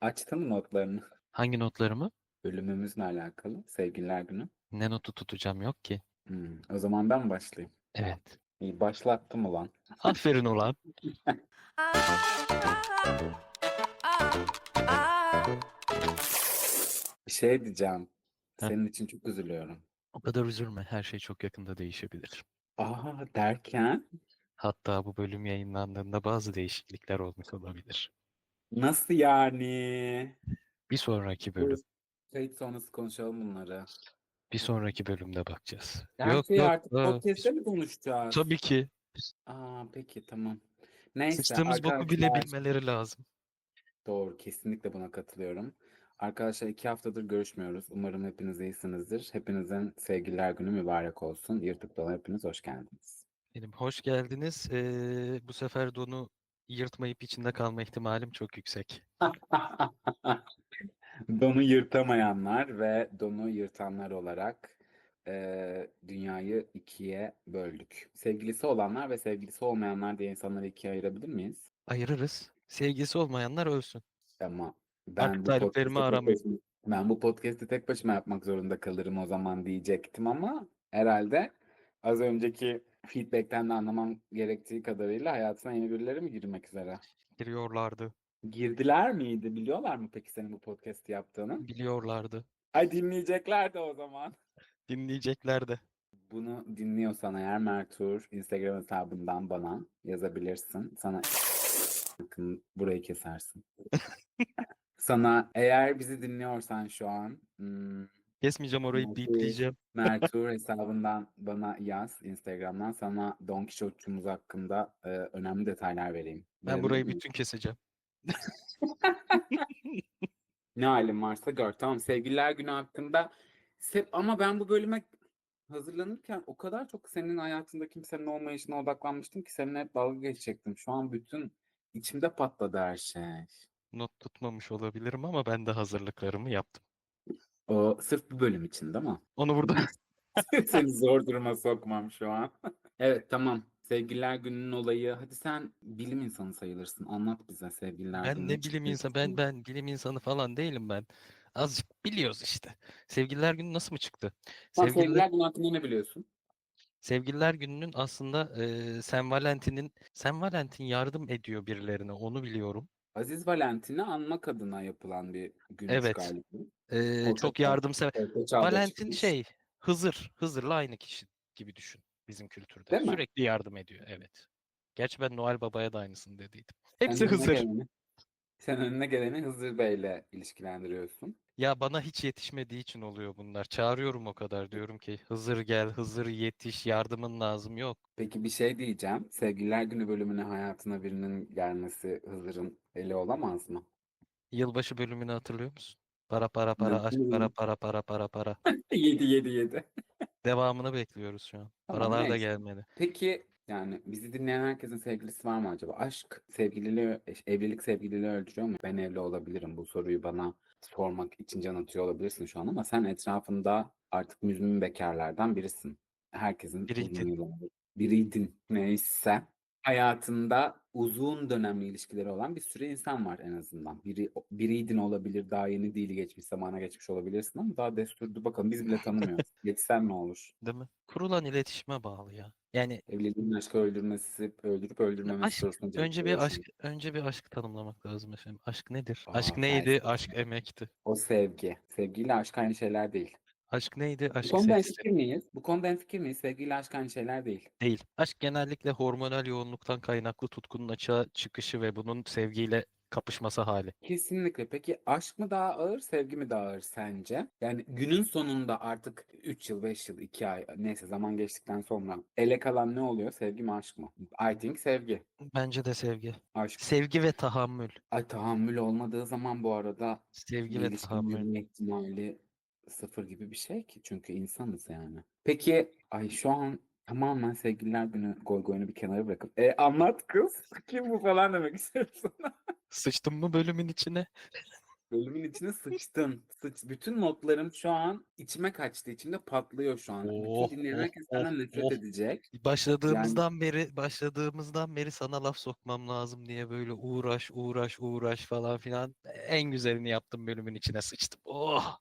Açtın mı notlarını? Hangi notlarımı? Bölümümüzle alakalı. Sevgililer günü. Ne notu tutacağım yok ki. Hmm, O zaman ben başlayayım. Evet. İyi başlattım ulan. Aferin ulan. Bir şey diyeceğim. Heh. Senin için çok üzülüyorum. O kadar üzülme. Her şey çok yakında değişebilir. Aa derken Hatta bu bölüm yayınlandığında bazı değişiklikler olmuş olabilir. Nasıl yani? Bir sonraki bölüm. Kayıt sonrası konuşalım bunları. Bir sonraki bölümde bakacağız. Her Yok şeyi yok. artık aa, podcast'te mi konuşacağız? Tabii ki. Aa peki tamam. Neyse Sıçtığımız boku bile arkadaşlar- bilmeleri lazım. Doğru, kesinlikle buna katılıyorum. Arkadaşlar iki haftadır görüşmüyoruz. Umarım hepiniz iyisinizdir. Hepinizin sevgililer günü mübarek olsun. Yırtık Dola hepiniz hoş geldiniz. Benim hoş geldiniz. Ee, bu sefer donu yırtmayıp içinde kalma ihtimalim çok yüksek. Donu yırtamayanlar ve donu yırtanlar olarak eee, dünyayı ikiye böldük. Sevgilisi olanlar ve sevgilisi olmayanlar diye insanları ikiye ayırabilir miyiz? Ayırırız. Sevgisi olmayanlar ölsün. Ama ben bu tariflerimi podcast'i aramayın. ben bu podcast'i tek başıma yapmak zorunda kalırım o zaman diyecektim ama herhalde az önceki feedback'ten de anlamam gerektiği kadarıyla hayatına yeni birileri mi girmek üzere? Giriyorlardı. Girdiler miydi? Biliyorlar mı peki senin bu podcast'i yaptığını? Biliyorlardı. Ay dinleyecekler de o zaman. Dinleyecekler de. Bunu dinliyorsan eğer Mertur Instagram hesabından bana yazabilirsin. Sana Bakın burayı kesersin. Sana eğer bizi dinliyorsan şu an hmm, Kesmeyeceğim orayı Mertur- bipleyeceğim. Mertur hesabından bana yaz Instagram'dan sana Don Quixote'cumuz hakkında e, önemli detaylar vereyim. Ben Verebilir burayı miyim? bütün keseceğim. Ne halin varsa gör. Tamam sevgililer günü hakkında Se- ama ben bu bölüme hazırlanırken o kadar çok senin hayatında kimsenin olmayışına odaklanmıştım ki seninle hep dalga geçecektim. Şu an bütün içimde patladı her şey. Not tutmamış olabilirim ama ben de hazırlıklarımı yaptım. O sırf bu bölüm için değil mi? Onu burada Seni zor duruma sokmam şu an. Evet tamam. Sevgililer gününün olayı. Hadi sen bilim insanı sayılırsın. Anlat bize sevgililer ben ne bilim çıktığı insan ben ben bilim insanı falan değilim ben. Azıcık biliyoruz işte. Sevgililer günü nasıl mı çıktı? Sen Sevgililer, sevgililer günü hakkında ne biliyorsun? Sevgililer gününün aslında eee Saint Valentin'in Saint Valentin yardım ediyor birilerine onu biliyorum. Aziz Valentin'i anmak adına yapılan bir günmüş Evet. galiba. Orta çok yardımsever. orta çağda Valentin çıkmış. şey Hızır. Hızır'la aynı kişi gibi düşün bizim kültürde. Değil mi? Sürekli yardım ediyor evet. Gerçi ben Noel Baba'ya da aynısını dediydim. Sen Hepsi önüne Hızır. geleni, sen önüne geleni Hızır Bey'le ilişkilendiriyorsun. Ya bana hiç yetişmediği için oluyor bunlar. Çağırıyorum o kadar diyorum ki Hızır gel, Hızır yetiş, yardımın lazım yok. Peki bir şey diyeceğim. Sevgililer günü bölümüne hayatına birinin gelmesi Hızır'ın eli olamaz mı? Yılbaşı bölümünü hatırlıyor musun? Para para para aşk para para para para para. 7 7 7. Devamını bekliyoruz şu an. Tamam, Paralar da neyse. gelmedi. Peki yani bizi dinleyen herkesin sevgilisi var mı acaba? Aşk sevgililiği, evlilik sevgililiği öldürüyor mu? Ben evli olabilirim. Bu soruyu bana sormak için can atıyor olabilirsin şu an ama sen etrafında artık müzmin bekarlardan birisin. Herkesin Biriydin. biriydin neyse. Hayatında uzun dönemli ilişkileri olan bir sürü insan var en azından. Biri biriydin olabilir, daha yeni değil geçmiş zamana geçmiş olabilirsin ama daha desturdu bakalım biz bile tanımıyoruz. Geçsen ne olur? Değil mi? Kurulan iletişime bağlı ya. Yani Evliliğin aşkı öldürmesi, öldürüp öldürmemesi aşk sorusuna önce bir aşk önce bir aşk tanımlamak lazım efendim. Aşk nedir? Aşk Aa, neydi? felsefe. Aşk emekti. O sevgi. Sevgiyle aşk aynı şeyler değil. Aşk neydi? Bu Aşk konuda fikir miyiz? Bu konuda en fikir miyiz? Sevgiyle aşk aynı şeyler değil. Değil. Aşk genellikle hormonal yoğunluktan kaynaklı tutkunun açığa çıkışı ve bunun sevgiyle kapışması hali. Kesinlikle. Peki aşk mı daha ağır, sevgi mi daha ağır sence? Yani günün sonunda artık 3 yıl, 5 yıl, 2 ay neyse zaman geçtikten sonra ele kalan ne oluyor? Sevgi mi aşk mı? I think sevgi. Bence de sevgi. Aşk. Sevgi ve tahammül. Ay tahammül olmadığı zaman bu arada Sevgi ve ilişkinin tahammül. yürüme ihtimali sıfır gibi bir şey ki. Çünkü insanız yani. Peki ay şu an tamamen sevgililer günü goy goyunu bir kenara bırakıp e anlat kız. Kim bu falan demek istiyorsun. Sıçtın mı bölümün içine? Bölümün içine sıçtın. Sıç. Bütün notlarım şu an içime kaçtı. İçimde patlıyor şu an. Oh, Bütün dinleyen oh, herkes senden oh, nefret oh. edecek. Başladığımızdan beri başladığımızdan beri sana laf sokmam lazım diye böyle uğraş uğraş uğraş falan filan en güzelini yaptım bölümün içine sıçtım. Oh!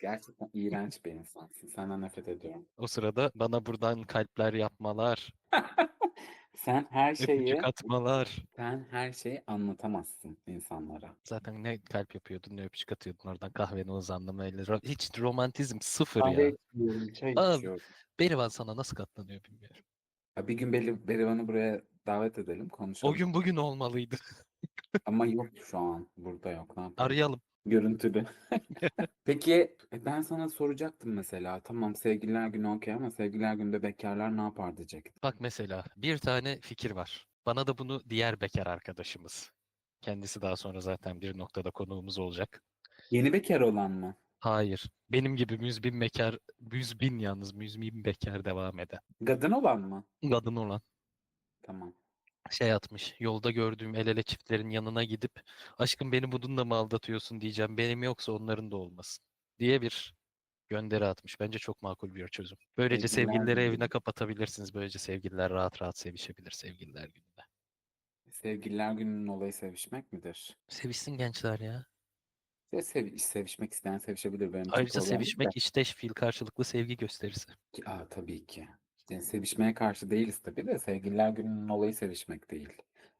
Gerçekten iğrenç bir insansın. Senden nefret ediyorum. O sırada bana buradan kalpler yapmalar, Sen her şeyi, öpücük atmalar. sen her şeyi anlatamazsın insanlara. Zaten ne kalp yapıyordun ne öpücük atıyordun oradan kahveni uzandım öyle. Ro- Hiç romantizm sıfır Kahve ya. içmiyorum, çay Abi, içiyorum. Berivan sana nasıl katlanıyor bilmiyorum. Ya bir gün Beri, Berivan'ı buraya davet edelim, konuşalım. O gün bugün olmalıydı. Ama yok şu an. Burada yok. Ne yapayım? Arayalım. Görüntülü. Peki e, ben sana soracaktım mesela. Tamam sevgililer günü okey ama sevgililer günde bekarlar ne yapar diyecektim. Bak mesela bir tane fikir var. Bana da bunu diğer bekar arkadaşımız. Kendisi daha sonra zaten bir noktada konuğumuz olacak. Yeni bekar olan mı? Hayır. Benim gibi müzbin bekar, müzbin yalnız müzbin bekar devam eden. Kadın olan mı? Kadın olan Tamam. Şey atmış. Yolda gördüğüm el ele çiftlerin yanına gidip aşkım beni bununla mı aldatıyorsun diyeceğim. Benim yoksa onların da olmasın diye bir gönderi atmış. Bence çok makul bir çözüm. Böylece Sevgililer sevgilileri günü. evine kapatabilirsiniz. Böylece sevgililer rahat rahat sevişebilir sevgililer gününde. Sevgililer gününün olayı sevişmek midir? Sevişsin gençler ya. Ya sev sevişmek isteyen sevişebilir. Benim Ayrıca sevişmek de. işteş fiil karşılıklı sevgi gösterisi. Ki- Aa, tabii ki. Yani sevişmeye karşı değiliz tabii de sevgililer gününün olayı sevişmek değil.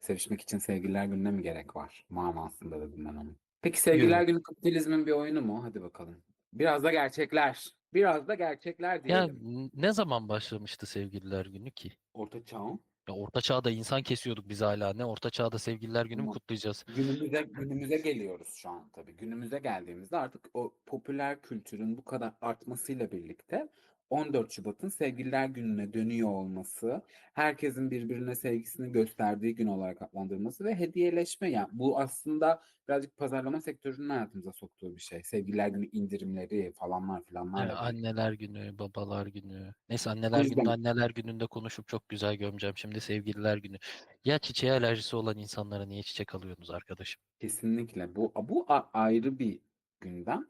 Sevişmek için sevgililer gününe mi gerek var? Manasında dedim ben onu. Peki sevgililer günü kapitalizmin bir oyunu mu? Hadi bakalım. Biraz da gerçekler. Biraz da gerçekler Ya diyelim. ne zaman başlamıştı sevgililer günü ki? Orta çağın Ya orta çağda insan kesiyorduk biz hala. Ne orta çağda sevgililer günü mü Ama kutlayacağız? günümüze günümüze geliyoruz şu an tabii. Günümüze geldiğimizde artık o popüler kültürün bu kadar artmasıyla birlikte 14 Şubat'ın Sevgililer Günü'ne dönüyor olması, herkesin birbirine sevgisini gösterdiği gün olarak adlandırılması ve hediyeleşme yani bu aslında birazcık pazarlama sektörünün hayatımıza soktuğu bir şey. Sevgililer Günü indirimleri falanlar Ya filanlarla birlikte. anneler günü, babalar günü. Neyse anneler günü anneler gününde konuşup çok güzel gömeceğim. Şimdi sevgililer günü. Ya çiçeğe alerjisi olan insanlara niye çiçek alıyorsunuz arkadaşım? Kesinlikle bu bu ayrı bir gündem.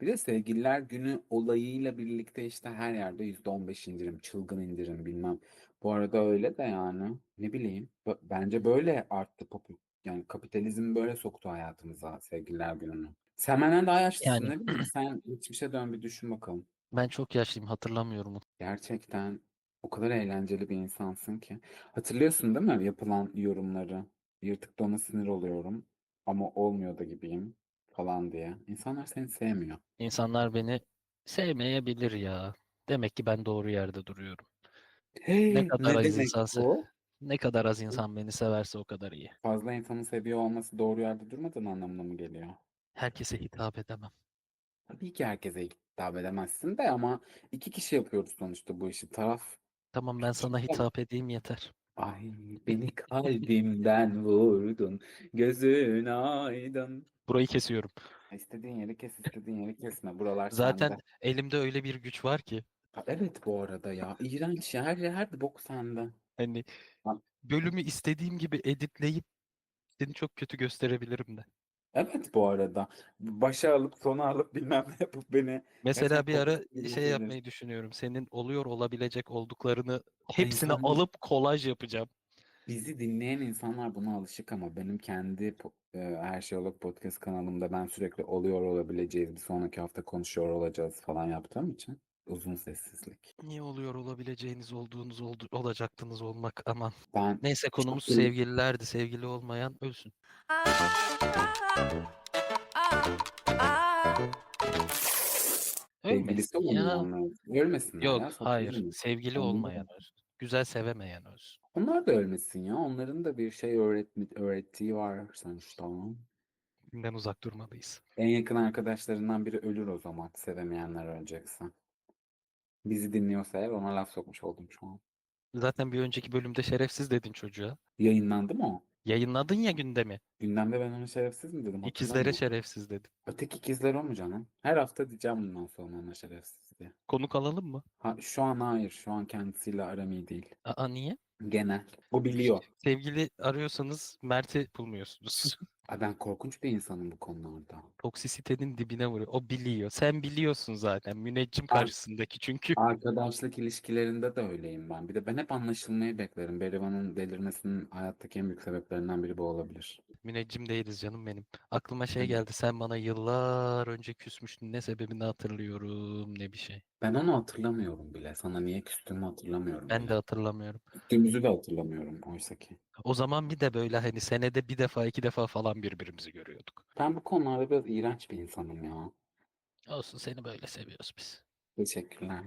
Bir de Sevgililer Günü olayıyla birlikte işte her yerde %15 indirim, çılgın indirim bilmem. Bu arada öyle de yani ne bileyim b- bence böyle arttı popü yani kapitalizm böyle soktu hayatımıza Sevgililer Günü'nü. Sen benden daha yaşlısın Yani ne bileyim sen geçmişe dön bir düşün bakalım. ben çok yaşlıyım hatırlamıyorum. Gerçekten o kadar eğlenceli bir insansın ki. Hatırlıyorsun değil mi yapılan yorumları? Yırtık dona sinir oluyorum ama olmuyor da gibiyim falan diye. İnsanlar seni sevmiyor. İnsanlar beni sevmeyebilir ya. Demek ki ben doğru yerde duruyorum. Ne Hey, kadar ne az demek insan se- bu? ne kadar az insan beni severse o kadar iyi. Fazla insanın seviyor olması doğru yerde durmadığın anlamına mı geliyor? Herkese hitap edemem. Tabii ki herkese hitap edemezsin de ama iki kişi yapıyoruz sonuçta bu işi. Taraf Tamam ben sana hitap edeyim yeter. Ay beni kalbimden vurdun, gözün aydın. Burayı kesiyorum. İstediğin yeri kes, istediğin yeri kesme. Buralar Zaten sende. elimde öyle bir güç var ki Ha, Evet bu arada ya. İğrenç ya. Her, her bok sende. hani Ha, bölümü istediğim gibi editleyip seni çok kötü gösterebilirim de. Evet bu arada. Başa alıp sona alıp bilmem ne yapıp beni Mesela bir ara şey yapmayı düşünüyorum. Senin oluyor olabilecek olduklarını hepsini alıp kolaj yapacağım. Bizi dinleyen insanlar buna alışık ama benim kendi po- e, Her Şey Olur podcast kanalımda ben sürekli oluyor olabileceğiz bir sonraki hafta konuşuyor olacağız falan yaptığım için uzun sessizlik. Niye oluyor olabileceğiniz olduğunuz oldu, olacaktınız olmak aman. Ben Neyse konumuz çok sevgililerdi. Sevgili olmayan ölsün. sevgilisi Ölmesin ya. olmayanlar ölmesinler Yok ya hayır. mı? Sevgili olmayan ölsün. Güzel sevemeyen ölsün. onlar da ölmesin ya. Onların da bir şey öğretmi, öğrettiği var sonuçta. Birbirinden uzak durmalıyız. En yakın arkadaşlarından biri ölür o zaman. Sevemeyenler ölecekse. Bizi dinliyorsa eğer ona laf sokmuş oldum şu an. Zaten bir önceki bölümde şerefsiz dedin çocuğa. Yayınlandı mı o? Yayınladın ya gündemi. Gündemde ben ona şerefsiz mi dedim İkizlere hatırlamıyorum. şerefsiz dedin. Öteki ikizler o mu canım? Her hafta diyeceğim bundan sonra ona şerefsiz diye. Konuk alalım mı? Ha, şu an hayır. Şu an kendisiyle aram iyi değil. Aa niye? Genel. O biliyor. Sevgili arıyorsanız Mert'i bulmuyorsunuz. Ay ben korkunç bir insanım bu konularda. Toksisitenin dibine vuruyor. O biliyor. Sen biliyorsun zaten. Müneccim Ben- karşısındaki çünkü. Arkadaşlık ilişkilerinde de öyleyim ben. Bir de ben hep anlaşılmayı beklerim. Berivan'ın delirmesinin hayattaki en büyük sebeplerinden biri bu olabilir. Müneccim değiliz canım benim. Aklıma şey Hı. geldi. Sen bana yıllar önce küsmüştün. Ne sebebini hatırlıyorum ne bir şey. Ben onu hatırlamıyorum bile. Sana niye küstüğümü hatırlamıyorum Ben de bile. hatırlamıyorum. Küstüğümüzü de hatırlamıyorum oysa ki. O zaman bir de böyle hani senede bir defa iki defa falan birbirimizi görüyorduk. Ben bu konularda biraz iğrenç bir insanım ya. Olsun seni böyle seviyoruz biz. Teşekkürler.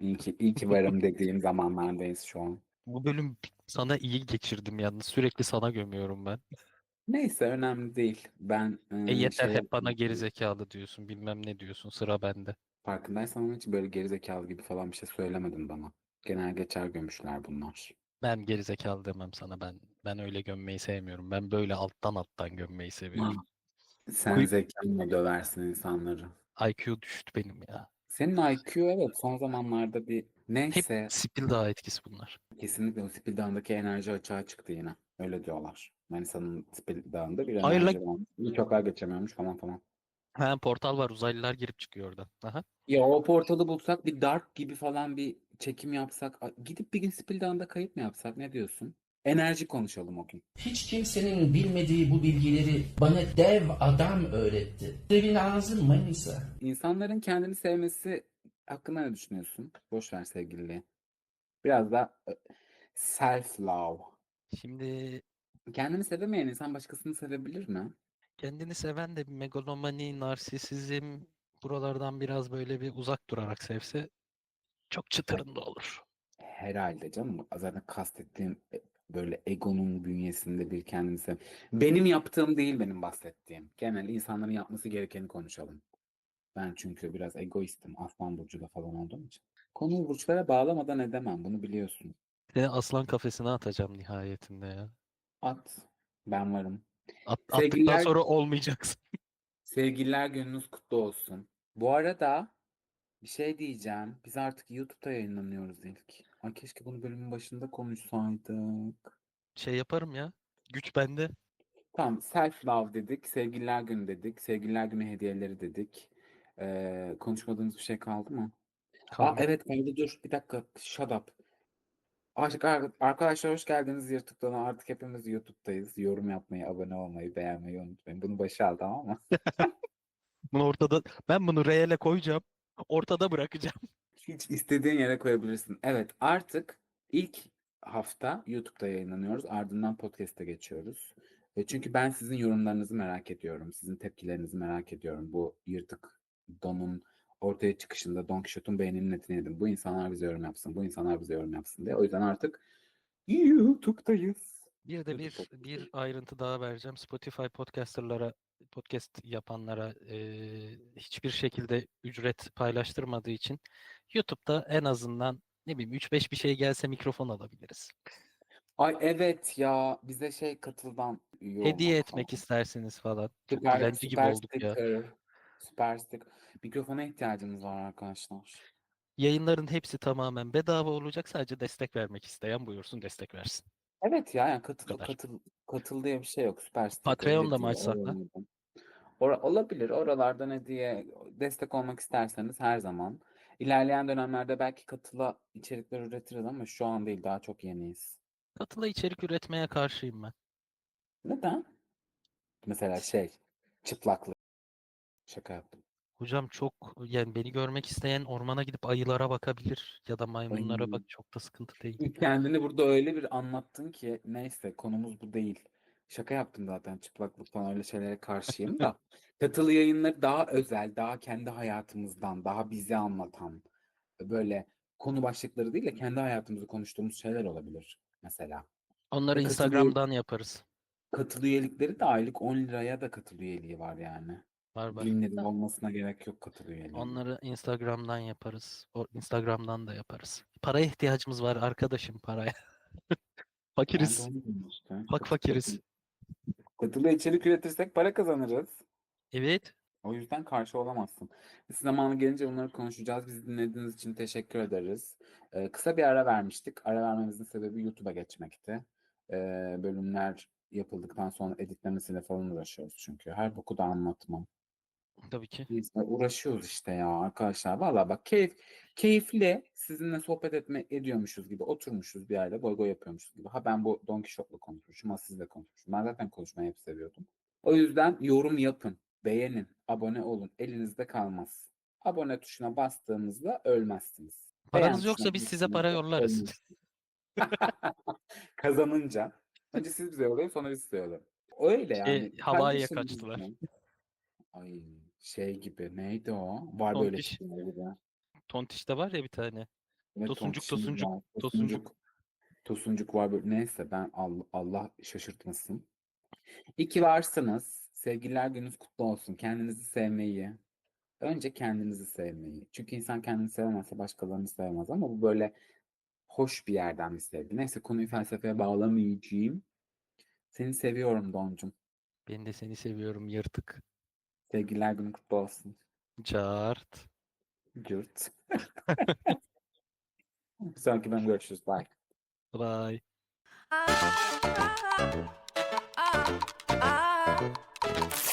İyi ki, iyi ki varım dediğim zamanlardayız şu an. Bu bölüm sana iyi geçirdim yalnız. Sürekli sana gömüyorum ben. Neyse önemli değil. Ben E yeter şey hep bana yapayım. geri zekalı diyorsun. Bilmem ne diyorsun. Sıra bende. Farkındaysan ama hiç böyle gerizekalı gibi falan bir şey söylemedin bana. Genel geçer gömüşler bunlar. Ben geri zekalı demem sana. Ben ben öyle gömmeyi sevmiyorum. Ben böyle alttan alttan gömmeyi seviyorum. Sen Kuy- zekanla döversin insanları. IQ düştü benim ya. Senin IQ evet son zamanlarda bir Hep neyse Spil Dağı etkisi bunlar. kesinlikle o Spil Dağı'ndaki enerji açığa çıktı yine. Öyle diyorlar. Manisa'nın Spil Dağı'nda bir Hayır varmış. Uçaklar geçemiyormuş falan falan. Ha portal var. Uzaylılar girip çıkıyor oradan. Aha. Ya o portalı bulsak bir Dark gibi falan bir çekim yapsak. Gidip bir gün Spil Dağı'nda kayıt mı yapsak ne diyorsun? Enerji konuşalım o gün. Hiç kimsenin bilmediği bu bilgileri bana dev adam öğretti. Devin ağzı Manisa. İnsanların kendini sevmesi hakkında ne düşünüyorsun? Boş ver sevgililiği. Biraz da self love. Şimdi Kendini sevemeyen insan başkasını sevebilir mi? kendini seven de bir megalomani, narsisizm buralardan biraz böyle bir uzak durarak sevse çok çıtırında olur. Herhalde canım. Zaten kastettiğim e, böyle egonun bünyesinde bir kendini sev. Benim yaptığım değil benim bahsettiğim. Genel insanların yapması gerekeni konuşalım. Ben çünkü biraz egoistim. Aslan burcuda falan olduğum için. Konuyu burçlara bağlamadan edemem. Bunu biliyorsun. Seni aslan kafesine atacağım nihayetinde ya. At. Ben varım. At- attıktan Sevgililer- sonra olmayacaksın. Sevgililer gününüz kutlu olsun. Bu arada bir şey diyeceğim. Biz artık YouTube'da yayınlanıyoruz ilk. Ay keşke bunu bölümün başında konuşsaydık. Şey yaparım ya. Güç bende. Tamam, self love dedik, sevgililer günü dedik, sevgililer günü hediyeleri dedik. Ee, konuşmadığımız bir şey kaldı mı? Aa Kaldı. evet kaldı dur bir dakika shut up. Aşk- ar- Arkadaşlar hoş geldiniz Yırtık'tan artık hepimiz YouTube'dayız. Yorum yapmayı, abone olmayı, beğenmeyi unutmayın. Bunu başa al tamam mı? Bunu ortada ben bunu reale koyacağım. Ortada bırakacağım. Hiç istediğin yere koyabilirsin. Evet, artık ilk hafta YouTube'da yayınlanıyoruz. Ardından podcast'e geçiyoruz. E, çünkü ben sizin yorumlarınızı merak ediyorum. Sizin tepkilerinizi merak ediyorum. Bu yırtık donun ortaya çıkışında Don Quixote'un beyninin etini yedim. Bu insanlar bize yorum yapsın. Bu insanlar bize yorum yapsın diye. O yüzden artık YouTube'dayız. Bir de bir bir ayrıntı daha vereceğim. Spotify podcasterlara podcast yapanlara eee, hiçbir şekilde ücret paylaştırmadığı için YouTube'da en azından ne bileyim 3-5 bir şey gelse mikrofon alabiliriz. Ay evet ya bize şey katıldan Hediye etmek falan. istersiniz falan. Çok Süper, gibi süper olduk ya. sticker. Süper sticker. Mikrofona ihtiyacımız var arkadaşlar. Yayınların hepsi tamamen bedava olacak. Sadece destek vermek isteyen buyursun destek versin. Evet ya yani katıl kadar. katıl katıl diye bir şey yok. Süper sticker, Patreon'da mı açsak oralardan. Ora- olabilir. Oralardan hediye destek olmak isterseniz her zaman. İlerleyen dönemlerde belki katıla içerikler üretiriz ama şu an değil. Daha çok yeniyiz. Katıla içerik üretmeye karşıyım ben. Neden? Mesela şey çıplaklık. Şaka yaptım. Hocam çok yani beni görmek isteyen ormana gidip ayılara bakabilir ya da maymunlara Ay. bak çok da sıkıntı değil. Kendini burada öyle bir anlattın ki neyse konumuz bu değil. Şaka yaptım zaten çıplaklık falan öyle şeylere karşıyım da. Katılı yayınları daha özel, daha kendi hayatımızdan, daha bizi anlatan böyle konu başlıkları değil de kendi hayatımızı konuştuğumuz şeyler olabilir mesela. Onları Ve Instagram'dan yaparız. Katıl üyelikleri de aylık 10 liraya da katıl üyeliği var yani. Var var. 1000 lira olmasına gerek yok katıl üyeliği. Onları Instagram'dan yaparız. O Instagram'dan da yaparız. Paraya ihtiyacımız var arkadaşım paraya. Fakiriz. işte. Bak fakiriz. katıl- Katılı içerik üretirsek para kazanırız. Evet. O yüzden karşı olamazsın. Biz zamanı gelince bunları konuşacağız. Bizi dinlediğiniz için teşekkür ederiz. Ee, kısa bir ara vermiştik. Ara vermemizin sebebi YouTube'a geçmekti. Ee, bölümler yapıldıktan sonra editlemesiyle falan uğraşıyoruz çünkü. Her boku da anlatmam. Tabii ki. Biz de uğraşıyoruz işte ya arkadaşlar. Valla bak keyif, keyifli sizinle sohbet etme ediyormuşuz gibi oturmuşuz bir yerde goy goy yapıyormuşuz gibi. Ha ben bu Don Quixote'la konuşmuşum ha sizle konuşmuşum. Ben zaten konuşmayı hep seviyordum. O yüzden yorum yapın, beğenin, abone olun. Elinizde kalmaz. Abone tuşuna bastığınızda ölmezsiniz. Paranız Beğen yoksa biz size para yollarız. Kazanınca. Önce siz bize yollayın sonra biz size yollayalım. Öyle Şey, yani. Hawaii'ye paylaşın kaçtılar. Ay şey gibi neydi o? Var böyle Tontiş. Tontiş'te var ya bir tane. Evet, Tosuncuk, tontişimiz tosuncuk, var, tosuncuk. Tosuncuk var böyle. Neyse ben Allah, Allah şaşırtmasın. İyi ki varsınız. Sevgililer gününüz kutlu olsun. Kendinizi sevmeyi. Önce kendinizi sevmeyi. Çünkü insan kendini sevemezse başkalarını sevmez ama bu böyle hoş bir yerden bir sevgi. Neyse konuyu felsefeye bağlamayacağım. Seni seviyorum Doncum. Ben de seni seviyorum yırtık. Sevgililer günü kutlu olsun. Cart. Cürt. Bir sonraki bölüm görüşürüz. Bye. Bye. ah, ah, ah, ah.